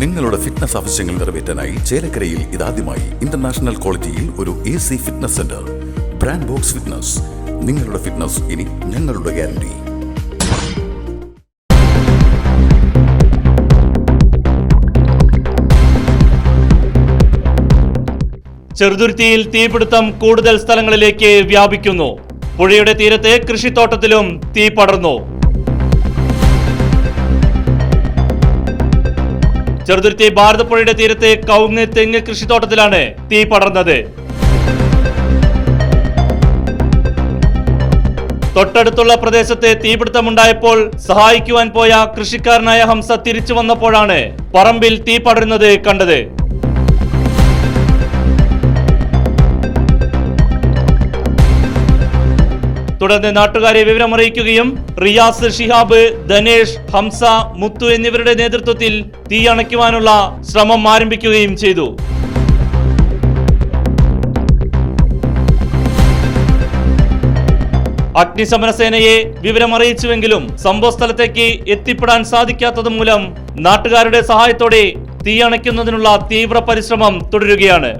നിങ്ങളുടെ ഫിറ്റ്നസ് ആവശ്യങ്ങൾ നിറവേറ്റാനായി ചേലക്കരയിൽ ഇതാദ്യമായി ഇന്റർനാഷണൽ ക്വാളിറ്റിയിൽ ഒരു A C fitness centre brand box fitness നിങ്ങളുടെ ഫിറ്റ്നസ് ഇനി ഞങ്ങളുടെ ഗ്യാരണ്ടി ചെറുതുരുത്തിയിൽ തീപിടുത്തം കൂടുതൽ സ്ഥലങ്ങളിലേക്ക് വ്യാപിക്കുന്നു. പുഴയുടെ തീരത്തെ കൃഷിത്തോട്ടത്തിലും തീ പടർന്നു. ചെറുതുരുത്തി ഭാരതപ്പുഴയുടെ തീരത്തെ കൗങ്ങ് തെങ്ങ് കൃഷിത്തോട്ടത്തിലാണ് തീ പടർന്നത്. തൊട്ടടുത്തുള്ള പ്രദേശത്തെ തീപിടുത്തമുണ്ടായപ്പോൾ സഹായിക്കുവാൻ പോയ കൃഷിക്കാരനായ ഹംസ തിരിച്ചു വന്നപ്പോഴാണ് പറമ്പിൽ തീ പടരുന്നത് കണ്ടത്. തുടർന്ന് നാട്ടുകാരെ വിവരമറിയിക്കുകയും റിയാസ് ഷിഹാബ് ധനേഷ് ഹംസ മുത്തു എന്നിവരുടെ നേതൃത്വത്തിൽ തീ അണയ്ക്കുവാനുള്ള ശ്രമം ആരംഭിക്കുകയും ചെയ്തു. അഗ്നിശമന സേനയെ വിവരമറിയിച്ചുവെങ്കിലും സംഭവസ്ഥലത്തേക്ക് എത്തിപ്പെടാൻ സാധിക്കാത്തത് മൂലം നാട്ടുകാരുടെ സഹായത്തോടെ തീയണയ്ക്കുന്നതിനുള്ള തീവ്ര പരിശ്രമം തുടരുകയാണ്.